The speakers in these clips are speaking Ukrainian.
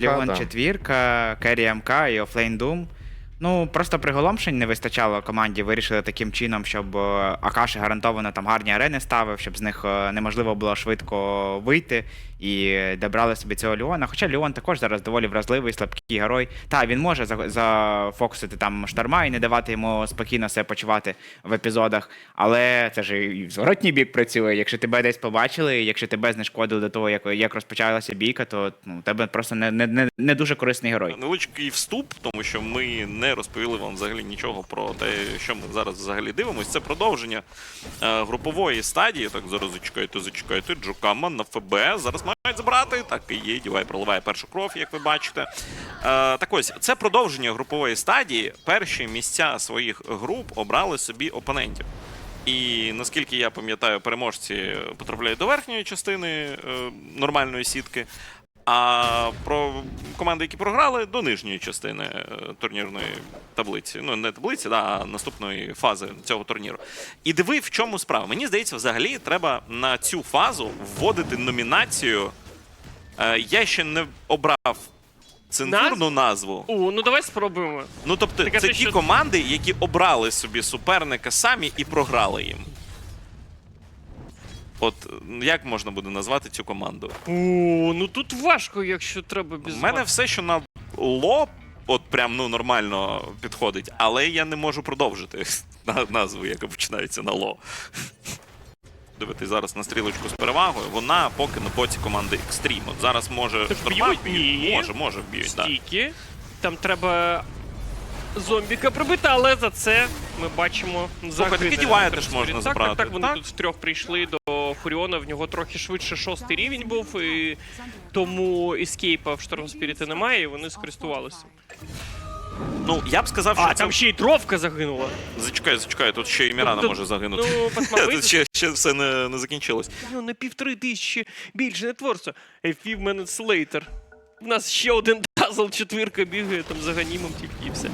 Ліон да. четвірка, Керрі МК і Офлейн Дум. Ну, просто приголомшень не вистачало команді. Вирішили таким чином, щоб е, Акаші гарантовано там гарні арени ставив, щоб з них е, неможливо було швидко вийти і добрали собі цього Ліона. Хоча Ліон також зараз доволі вразливий, слабкий герой. Та він може за- зафокусити там шторма і не давати йому спокійно себе почувати в епізодах. Але це ж і в зворотній бік працює. Якщо тебе десь побачили, якщо тебе знешкодили до того, як, як розпочалася бійка, то ну, тебе просто не, не, не, не дуже корисний герой. Невеличкий вступ, тому що ми не розповіли вам взагалі нічого про те, що ми зараз взагалі дивимося. Це продовження е, групової стадії. Так, зараз зачекайте, зачекайте. Джокама на ФБ. Зараз мають забрати. Так і є. Дівай проливає першу кров, як ви бачите. Е, так ось, це продовження групової стадії. Перші місця своїх груп обрали собі опонентів. І наскільки я пам'ятаю, переможці потрапляють до верхньої частини е, нормальної сітки. А про команди, які програли, до нижньої частини е, турнірної таблиці. Ну, не таблиці, да, а наступної фази цього турніру. І диви, в чому справа. Мені здається, взагалі треба на цю фазу вводити номінацію. Е, Я ще не обрав цензурну назву. У, ну давай спробуємо. Ну, тобто, Так, це ти ті що- команди, які обрали собі суперника самі і програли їм. От як можна буде назвати цю команду? У, ну тут важко, якщо треба без У мене все, що на лоб, от прям ну нормально підходить, але я не можу продовжити на- назву, яка починається на ло. Дивитись зараз на стрілочку з перевагою, вона поки на боці команди Extreme. От зараз може Так б'ють? Може, може вб'ють, так. стійки. Там треба зомбіка прибити, але за це ми бачимо Слухай, загине таки Дівая на теж можна забрати, Так, так, вони так? тут втрьох прийшли до Фуріона, в нього трохи швидше шостий рівень був, і тому ескейпа в Шторм Спіріти немає, і вони скористувалися. Ну, я б сказав, що А, це... там ще й дровка загинула. Зачекай, зачекай, тут ще і Мірана Тут- може загинути. Ну, посмотри, Тут ще, ще все не, не закінчилось. Ну, на півтори тисячі більше не творця. A few minutes later. У нас ще один дазл четвірка бігає там за ганімом тільки і все.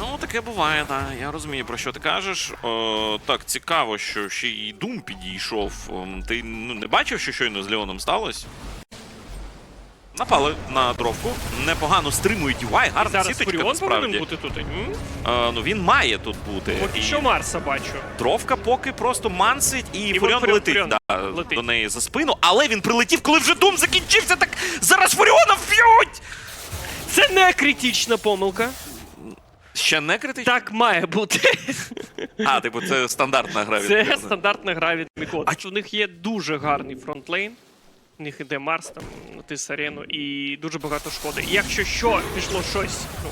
Ну, таке буває, так. Я розумію, про що ти кажеш. О, так, цікаво, що ще і Дум підійшов. Ти ну, не бачив, що щойно з Леоном сталося? Напали на дровку, непогано стримують UI, гарна Зараз сіточка Фуріон повинен насправді. бути тут. М? Е, ну він має тут бути. Поки І що Марса бачу. Дровка поки просто мансить, і, І Фуріон Фуріон- летить, Фуріон да, летить. до неї за спину, але він прилетів, коли вже Дум закінчився, так зараз Фуріона вб'ють! Це не критична помилка. Ще не критично? Так має бути. А, типу, це стандартна гра від Це Мірана. стандартна гра від Мікота. А у них є дуже гарний фронтлейн. У них іде Марс там тис арену і дуже багато шкоди. І якщо що, пішло щось, ну,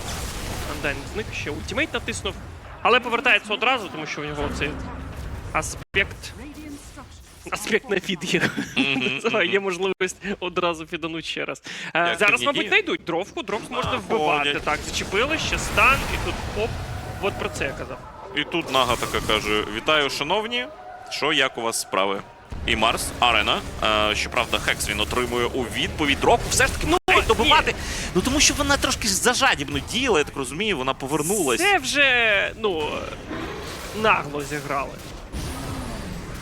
Андайн зник, ще ультимейт натиснув, але повертається одразу, тому що у нього цей аспект. Аспект на фід є. Є можливість одразу фідануть ще раз. Е, Як Зараз, ти мабуть, ні? знайдуть дровку, дровку можна вбивати. ходять. Так, зачепили, ще стан, і тут оп. От про це я казав. І тут Нага така каже: Вітаю, шановні. Що, як у вас справи? І Марс, Арена. Е, щоправда, Хекс він отримує у відповідь. Дроку все ж таки ну, добивати. Ну тому що вона трошки зажадібно діяла, я так розумію, вона повернулась. Це вже, ну, нагло зіграли.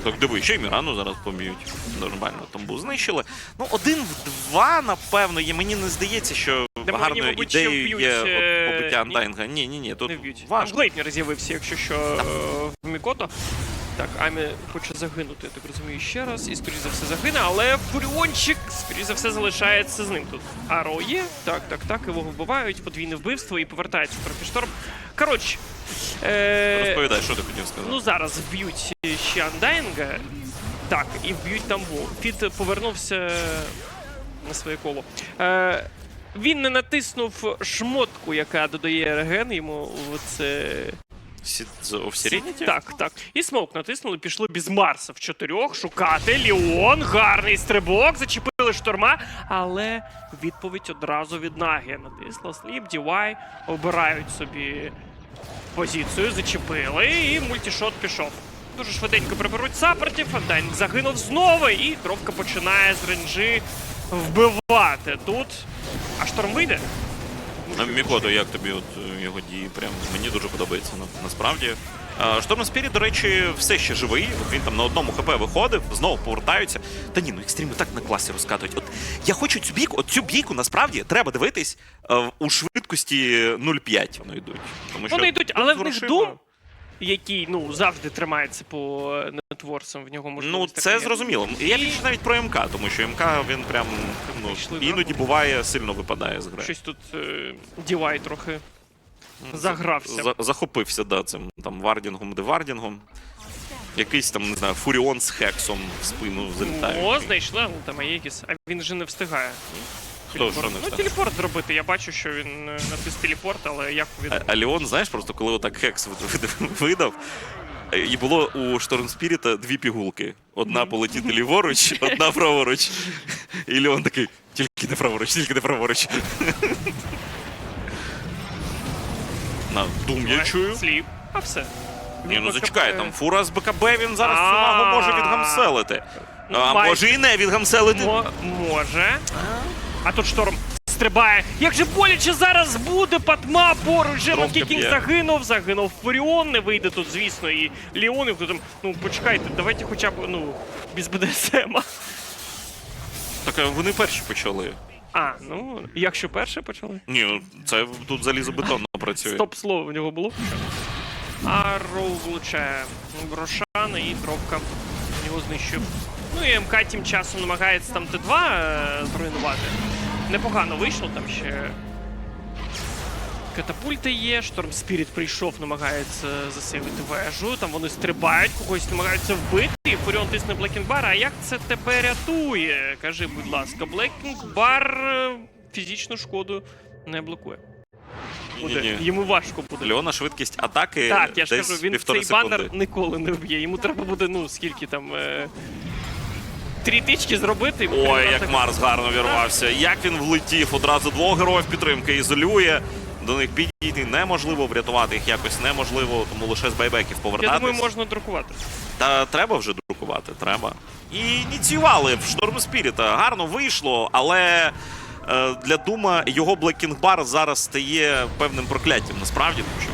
Так диви, ще й Мірану зараз поміють. Нормально, тамбу знищили. Ну, один в два, напевно, є. Мені не здається, що Де мені, мабуть, ще ідеєю вб'ють, є е, от, побиття ні? Андайнга. Ні, ні, ні, тут Не вб'ють. Там важко. Глейтнер з'явився, якщо що, е, в Мікото. Так, Амі хоче загинути, я так розумію, ще раз. І, скоріш за все, загине, але Фуріончик, скоріш за все, залишається з ним тут. Аро є. Так, так, так, його вбивають, подвійне вбивство і повертається трохи шторм. Коротше. Е- Розповідай, що ти хотів сказати. Ну зараз вб'ють ще Андайнга. Так, і вб'ють тамбу. Фіт повернувся на своє коло. Е, він не натиснув шмотку, яка додає реген йому в це. Сі- з Так, так. І смок натиснули, пішли без Марса в чотирьох шукати. Ліон, гарний стрибок, зачепили шторма, але відповідь одразу від Нагі. Натисла сліп, DY, обирають собі позицію, зачепили, і мультішот пішов. Дуже швиденько приберуть саппортів, Фантайн загинув знову, і дровка починає з ренджі вбивати. Тут. А шторм вийде? А Мікото, як тобі от е, його дії? Прям мені дуже подобається. на- Насправді Шторм Спірі, до речі, все ще живий. От він там на одному хп виходив, знову повертаються. Та ні, ну екстріми так на класі розкатують. От я хочу цю бійку, от цю бійку насправді треба дивитись е, у швидкості 0,5 вони йдуть. Тому що Вони йдуть, але в них дум, який ну завжди тримається по е, нетворсам, в нього можливо. Ну, це зрозуміло. Я більше навіть про МК, тому що МК він прям ну, іноді буває сильно випадає з гри. Щось тут е, Дівай трохи загрався. За- захопився, да, цим там вардінгом, девардінгом. Якийсь там, не знаю, фуріон з хексом в спину залітає. О, знайшли, ну там Аєгіс, а він же не встигає. Телепорт. Ну, телепорт зробити. Я бачу, що він е, натис телепорт, але як він. А, а Леон, знаєш, просто коли отак хекс видав, е, і було у Шторм Спіріта дві пігулки. Одна полетіти ліворуч, одна праворуч. І Леон такий, тільки не праворуч, тільки не праворуч. На дум я чую. Сліп, а все. Ні, ну зачекай, там фура з БКБ він зараз цю може відгамселити. Ну, А може і не відгамселити. Може. А тут шторм стрибає. Як же боляче зараз буде Патма поруч. же Трошки Кінг загинув, загинув Фуріон, не вийде тут, звісно, і Леон, і хто там. Ну, почекайте, давайте хоча б, ну, без БДСМ. Так а вони перші почали. А, ну, якщо перше почали. Ні, ну це тут залізобетонно працює. Стоп слово в нього було. А Роу влучає Рошана і дробка його знищив. Ну і МК тим часом намагається там Т2 е, зруйнувати. Непогано вийшло, там ще катапульти є, Шторм Спіріт прийшов, намагається засейвити вежу, там вони стрибають, когось намагаються вбити, і Фуріон тисне Блекінг-бар. А як це тебе рятує? Кажи, будь ласка, Блекінг-бар е, фізичну шкоду не блокує. Буде. Ні-ні. Йому важко буде. Леона швидкість атаки Так, я ж десь кажу, він цей секунди. банер ніколи не вб'є. Йому треба буде, ну, скільки там. Е... Три тички зробити. Ой, як Марс гарно вірвався. Як він влетів, одразу двох героїв підтримки ізолює. До них підійти неможливо, врятувати їх якось неможливо, тому лише з байбеків Я повертатись. думаю, можна друкувати. Та треба вже друкувати, треба. І ініціювали в Шторм Спіріта. Гарно вийшло, але е, для Дума його Блекінг Бар зараз стає певним прокляттям. Насправді, тому що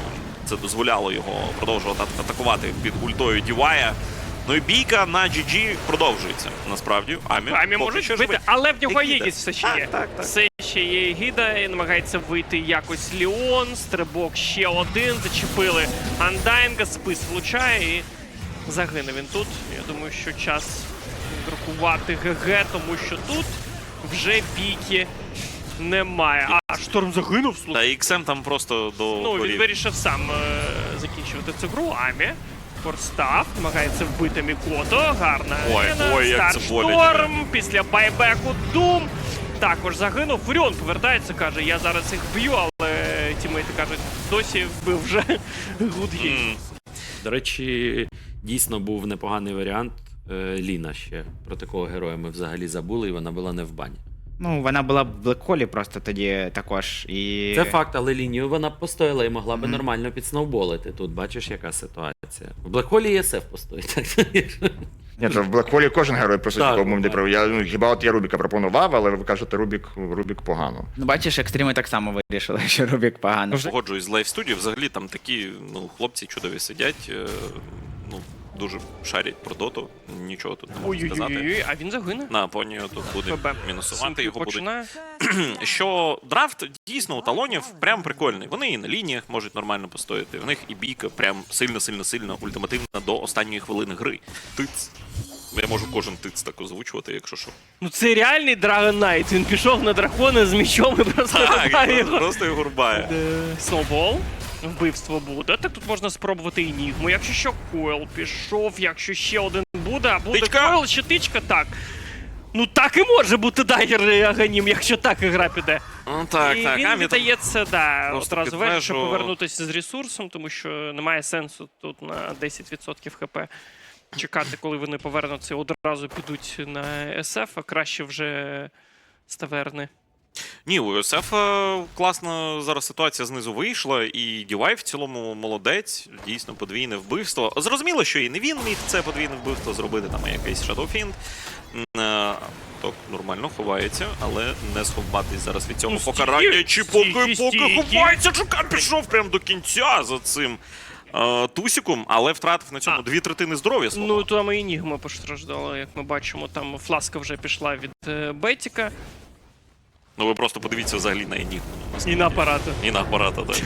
це дозволяло його продовжувати атакувати під ультою Дівая. Ну і бійка на GG продовжується. Насправді, Амі, Амі можуть що вбити, але в нього Егіда. Єгіс все ще є. так, так. Все ще є Егіда і намагається вийти якось Ліон, стрибок ще один, зачепили Андайнга, спис влучає і загине він тут. Я думаю, що час друкувати ГГ, тому що тут вже бійки немає. А шторм загинув, Та слухай. XM там просто до Ну, він горів. вирішив сам е, закінчувати цю гру. Амі. Форстав, намагається вбити Мікото. Гарна. Ой, арена. ой, як це боляче. Після байбеку Дум. Також загинув. Фуріон повертається, каже, я зараз їх б'ю, але тімейти кажуть, досі вбив вже Гудгій. М, До речі, дійсно був непоганий варіант е, Ліна ще. Про такого героя ми взагалі забули, і вона була не в бані. Ну, вона була в блекхолі просто тоді також. І... Це факт, але лінію вона б постояла і могла би Мгм. нормально підсноуболити. Тут бачиш, яка ситуація. В Блекхолі ЄСФ постоїть. Ні, то в Блекхолі кожен герой просить Так, допомоги. так. Я ну, хіба от я Рубіка пропонував, але ви кажете, Рубік, Рубік погано. Ну, бачиш, екстріми так само вирішили, що Рубік погано. Погоджуюсь з Live Studio. Взагалі там такі ну, хлопці чудові сидять. е, Ну, дуже шарять про доту. Нічого тут не можу сказати. Ой-ой-ой, а він загине. На понію тут буде ФБ. мінусувати Сімки його починає. Що драфт дійсно у талонів прям прикольний. Вони і на лініях можуть нормально постояти. В них і бійка прям сильно, сильно, сильно ультимативна до останньої хвилини гри. Тиц. Я можу кожен тиц так озвучувати, якщо що. Ну це реальний Dragon Knight. Він пішов на дракона з мічом і просто Так, його. просто його рубає. Сноубол. Вбивство буде. Так тут можна спробувати Енігму. Якщо що, Койл пішов, якщо ще один буде, а буде Тичка! Койл, ще тичка, так. Ну так і може бути дайгер і Аганім, якщо так гра піде. Ну так, і так. він Амі там віддається, да, просто одразу під щоб повернутися з ресурсом, тому що немає сенсу тут на 10% хп чекати, коли вони повернуться, і одразу підуть на SF, а краще вже з таверни. Ні, у ЮСФ класна зараз ситуація знизу вийшла, і Дівай в цілому молодець, дійсно подвійне вбивство. Зрозуміло, що і не він міг це подвійне вбивство зробити, там якийсь. М, е, То нормально ховається, але не сховатись зараз від цього Ну, покарання. Чи поки стійки, поки стійки. ховається, Чукан пішов прямо до кінця за цим е, Тусіком, але втратив на цьому А. дві третини здоров'я свого. Ну, там і Енігма постраждала, як ми бачимо. Там фласка вже пішла від е, Бетіка Ну ви просто подивіться взагалі на Енігму. і на апарати. І на апарата, так.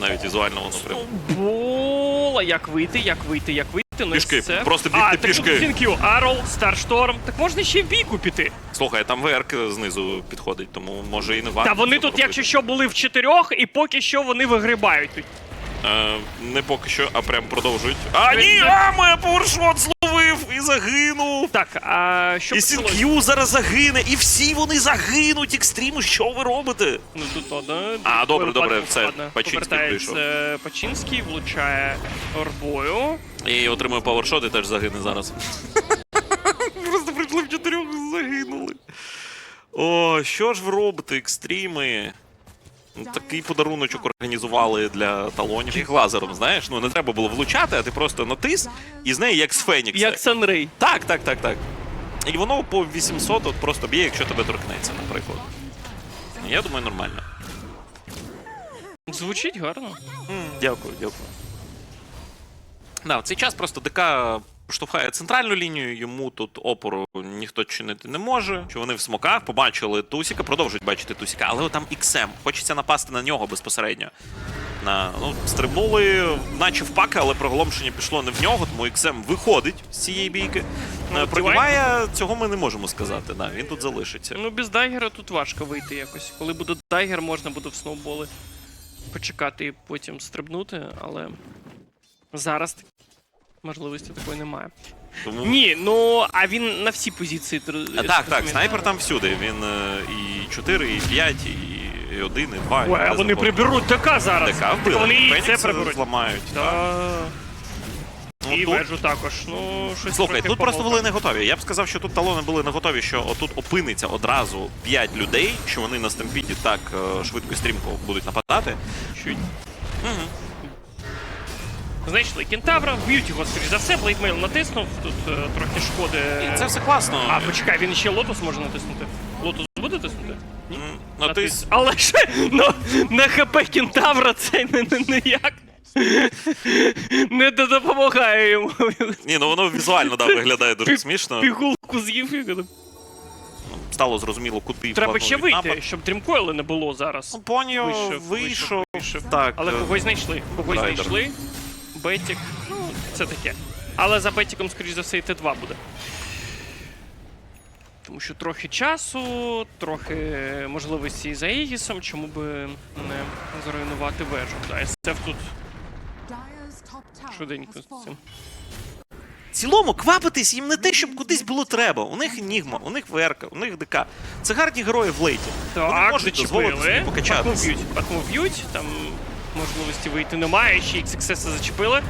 Навіть візуально воно прям. Бола, як вийти, як вийти, як вийти. Ну, Пішки, це. просто бігти а, пішки. Так Фінкю, Арл, Старшторм. Так можна ще в бійку піти. Слухай, там ВРК знизу підходить, тому може і не варто. Та вони тут, якщо що, були в чотирьох, і поки що вони вигрибають. Е, не поки що, а прям продовжують. А ні, а моя повершот і загинув. Так, а що І? Сінк'ю зараз загине, і всі вони загинуть. Екстріму, що ви робите? Ну тут одна. А, добре, добре, все. Пачинський Повертається Пачинський, влучає орбою. І отримує павершот і теж загине зараз. Просто прийшли в чотирьох загинули. О, що ж ви робите, екстріми? Ну, Такий подаруночок організували для талонів. Їх лазером, знаєш, ну не треба було влучати, а ти просто натис і з неї як з Фенікса. Як Санрей. Так, так, так, так. І воно по 800 от просто б'є, якщо тебе торкнеться, наприклад. Я думаю, нормально. Звучить гарно. М, Дякую, дякую. Да, в цей час просто ДК штовхає центральну лінію, йому тут опору ніхто чинити не може. Що вони в смоках побачили Тусіка, продовжують бачити Тусіка, але там XM. Хочеться напасти на нього безпосередньо. На, ну, стрибнули, наче в паки, але проголомшення пішло не в нього, тому XM виходить з цієї бійки. Ну, Е, Про Дівая цього ми не можемо сказати. Да, він тут залишиться. Ну, без дайгера тут важко вийти якось. Коли буде дайгер, можна буде в сноуболи почекати і потім стрибнути, але зараз так- можливості такої немає. Тому... Ні, ну а він на всі позиції. А, так, так, снайпер там всюди. Він е, і 4, і 5, і 1, і 2. Ой, а вони приберуть ДК зараз. ДК Так вбили. Вони і це приберуть. зламають. Да. Ну, і тут- вежу також. Ну, щось Слухай, трохи тут просто помилка. були не готові. Я б сказав, що тут талони були не готові, що отут опиниться одразу 5 людей, що вони на стемпіді так е, швидко і стрімко будуть нападати. Чуть. Знайшли кентавра, вб'ють його, скоріш за все, блейдмейл натиснув, тут е, трохи шкоди. І це все класно. А, почекай, він ще лотус може натиснути. Лотус буде тиснути? М, Ну, ти... Натис- Але ж ну, на ХП кентавра це не, не, ніяк. Не допомагає йому. Ні, ну воно візуально да, виглядає дуже смішно. Пігулку з'їв. і Стало зрозуміло, куди Треба ще планують вийти, напад. щоб дрімкойла не було зараз. Ну, Поньо Вийшов, вийшов. вийшов. Так, Але е, когось знайшли. Когось Райдер. знайшли. Бетік. Ну, це таке. Але за Бетіком, скоріш за все, і Т2 буде. Тому що трохи часу, трохи можливості за Егісом, чому би не зруйнувати вежу. Да, СФ тут швиденько з цим. В цілому квапитись їм не те, щоб кудись було треба. У них Нігма, у них ВРК, у них ДК. Це гарні герої в лейті. Вони Так, можуть дозволити собі. Пахму б'ють, пахму б'ють, там можливості вийти немає, ще XXS зачепили.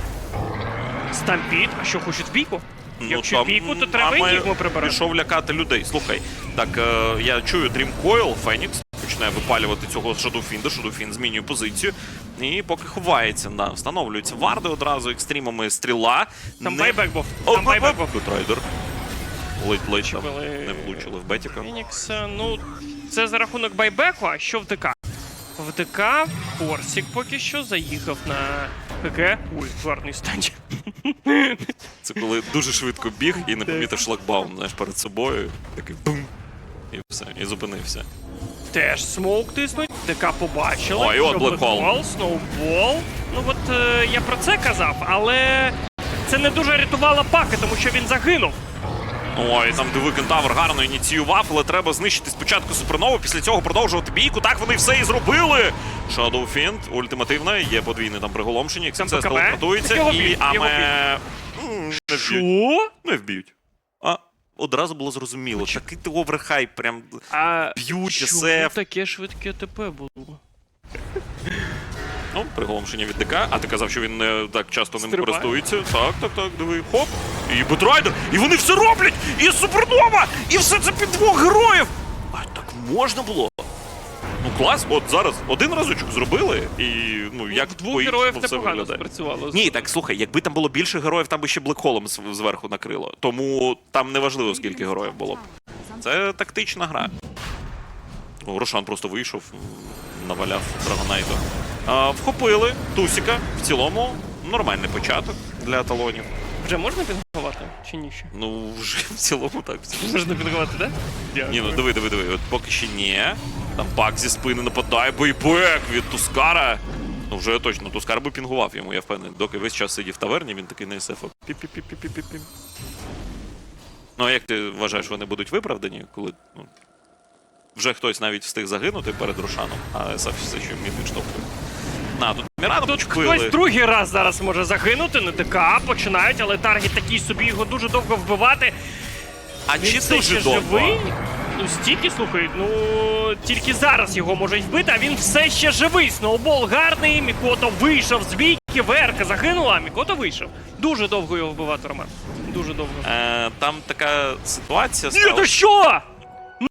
Стампід, а що хочуть в бійку? Якщо там, бійку, то треба Аме Енігму прибирати. Пішов лякати людей. Слухай, так е, я чую Dream Coil, Фенікс починає випалювати цього Шадофінда. Шадофін змінює позицію. І поки ховається, да, встановлюються варди одразу екстримами стріла. Там Не- байбек був. О, Там байбек був. Гутрайдер. Ледь-ледь Чіпили. не влучили в Бетіка. Фенікса, ну, це за рахунок байбеку, а що в ДК? В ДК Форсік поки що заїхав на ПГ. Ой, гарний станчик. Це коли дуже швидко біг і не помітив шлагбаум, знаєш, перед собою. Такий бум. І все, і зупинився. Теж смоук тиснуть, ДК побачили. Ой, от Hole, Snowball. Ну от е, я про це казав, але це не дуже рятувало паки, тому що він загинув. Ой, там диви кентавр гарно ініціював, але треба знищити спочатку супернову, після цього продовжувати бійку. Так вони все і зробили. Shadow Fiend, ультимативна, є подвійне там приголомшення, ПКБ. телепортується і аме. Не вб'ють. Не вб'ють. А одразу було зрозуміло. Такий ти оверхайп, прям А б'ють таке швидке ТП було? Ну, приголомшення від ДК, а ти казав, що він не так часто ним Стрибає. користується. Так, так, так, диви, хоп. І Бетрайдер, і вони все роблять! І Супернова! І все це під двох героїв! А так можна було? Ну клас, от зараз один разочок зробили, і ну як в двох героїв все непогано виглядає. спрацювало. Ні, так слухай, якби там було більше героїв, там би ще блекхолом зверху накрило. Тому там не важливо, скільки героїв було б. Це тактична гра. Рошан просто вийшов, наваляв Драгонайту. Вхопили Тусіка в цілому. Нормальний початок для талонів. Вже можна пінгувати чи ні ще? Ну, вже в цілому так. в цілому. Можна пінгувати, так? Да? Ні, ну диви, диви, диви. От поки ще ні. Там пак зі спини нападає, бойбек від Тускара. Ну вже точно, Тускар би пінгував йому, я впевнений. Доки весь час сидів в таверні, він такий не сефа. Пі-пі-пі-пі-пі-пі. Ну, а як ти вважаєш, вони будуть виправдані, коли ну, вже хтось навіть встиг загинути перед Рошаном, а СФ все ще вміє відштовхує. Тут Мірану Тут почепили. хтось другий раз зараз може загинути, не ТК починають, але таргет такий собі його дуже довго вбивати. А Він чи дуже довго? живий? Ну, стільки, слухай, ну тільки зараз його можуть вбити, а він все ще живий. Сноубол гарний, Мікото вийшов з бійки, Верка загинула, а Мікото вийшов. Дуже довго його вбивати, Роман. Дуже довго. Е, там така ситуація Ні, стала. то що?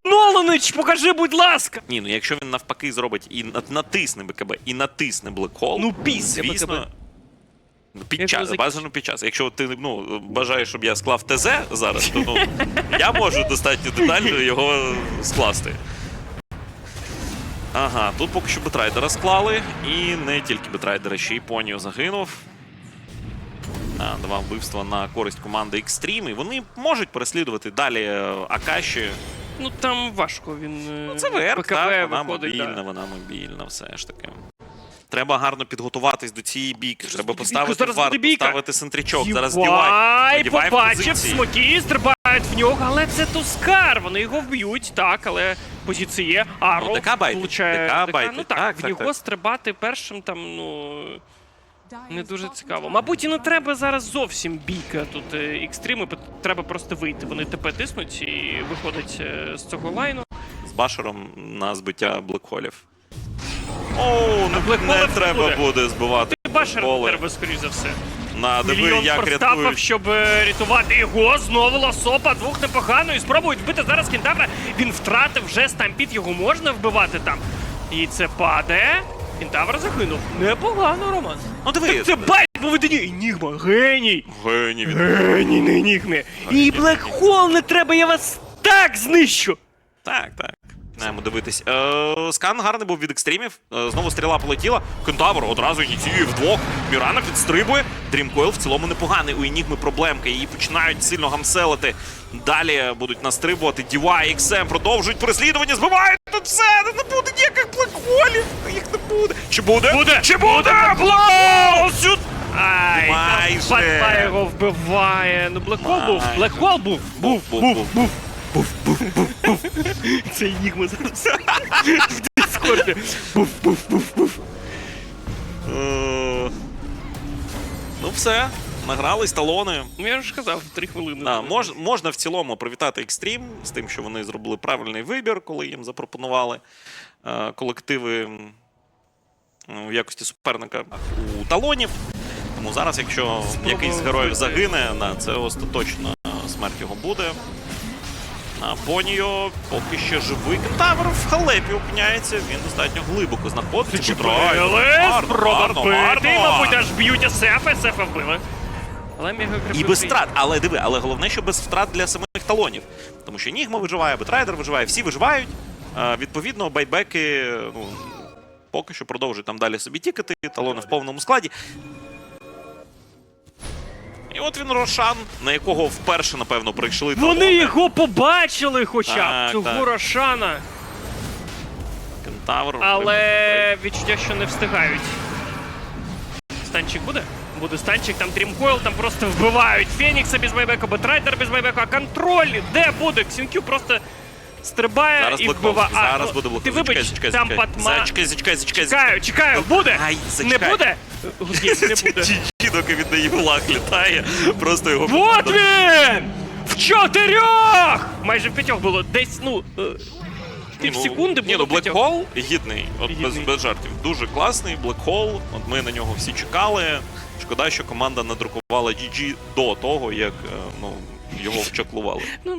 Ноланич, покажи, будь ласка! Ні, ну якщо він навпаки зробить і натисне БКБ, і натисне Блекхол, Ну, після звісно. БКБ. Ну, Під час, бажано під час. Якщо ти ну, бажаєш, щоб я склав ТЗ зараз, то ну, я можу достатньо детально його скласти. Ага, тут поки що Бетрайдера склали, і не тільки Бетрайдера, ще й Поніо загинув. А, два вбивства на користь команди Extreme. І вони можуть переслідувати далі е, Акаші. Ну там важко він. Ну, це ВР, так, вона виходить, мобільна, да. вона мобільна, все ж таки. Треба гарно підготуватись до цієї бійки. Треба поставити бійка. поставити центричок. Зараз Дівай, побачив, смоки стрибають в нього, але це Тускар. Вони його вб'ють, так, але позиція є. Аро Ну, получає ДК ДК. байтить, Ну так, так, в так, нього так. стрибати першим там, ну. Не дуже цікаво. Мабуть, і не треба зараз зовсім бійка тут е, екстрими, треба просто вийти. Вони ТП тиснуть і виходять е, з цього лайну. З башером на збиття блекхолів. О, не, блекхолів не треба буде. буде збивати І Башер треба, скоріш за все. На диви, Мільйон як простапав, рятують. щоб е, рятувати його. Знову ласопа, двох непогано. І спробують вбити зараз кентавра. Він втратив вже стампід, його можна вбивати там. І це падає. Кентавр загинув. Непогано, Роман. Ну диви, Це байт поведення. Енігма, геній. геній від Геній на Енігме. І Блекхол не треба, я вас так знищу. Так, так. Маємо дивитись. Е, скан гарний був від екстримів. Е, знову стріла полетіла. Кентавр одразу ініціює вдвох. Мірана підстрибує. Дрімкойл в цілому непоганий. У Енігми проблемки. Її починають сильно гамселити. Далі будуть настрибувати. Діва і XM продовжують переслідування. Збивають тут все. Не буде ніяких блекхолів. Їх не буде. Чи буде? Буде! Чи буде? Блекхол! Сюд! Ай, Майже. його вбиває. Ну, Блекхол був. Майже. Блекхол був. Був, був, був, був. Це Енігма зараз. В Дискорді. Був. Е, Ну все. Награлись талони. Ну, я ж казав, три хвилини. Да, мож, можна в цілому привітати Extreme з тим, що вони зробили правильний вибір, коли їм запропонували е, колективи е, в якості суперника у талонів. Тому зараз, якщо якийсь з героїв загине, да, це остаточно смерть його буде. А Поньо поки ще живий. Кентавр в халепі опиняється. Він достатньо глибоко знаходиться. Гарно. мабуть, аж б'ють СФ, СФ вбили. Але І без втрат, але диви, але головне, що без втрат для самих талонів. Тому що Нігма виживає, Бетрайдер виживає, всі виживають. Е, відповідно, байбеки ну, поки що продовжують там далі собі тікати, талони в повному складі. І от він Рошан, на якого вперше, напевно, прийшли Вони талони. його побачили хоча б, цього так. Рошана. Кентавр. Але відчуття, що не встигають. Станчик буде? Буде станчик, там Трімкойл, там просто вбивають Фенікса без байбека, Бетрайдер без байбека, а контроль де буде? Ксінкю просто стрибає Зараз і вбиває. А, зараз ну, буде Блекхол. Ти вибач, Зачекай, там зачекай, Патма. Зачекай, зачекай, зачекай. Чекаю, чекаю, буде? Ай, Не зачекай. буде? Окей, не буде. GG, доки він на їблах літає, просто його... Вот він! В чотирьох! Майже в п'ятьох було. Десь, ну. е, Пів секунди Ні, ну в п'ятьох. Hole гідний, от без, Гідний. без жартів. Дуже класний Black Hole. От ми на нього всі чекали. Шкода, що команда надрукувала GG до того, як е, ну, його вчаклували. Ну,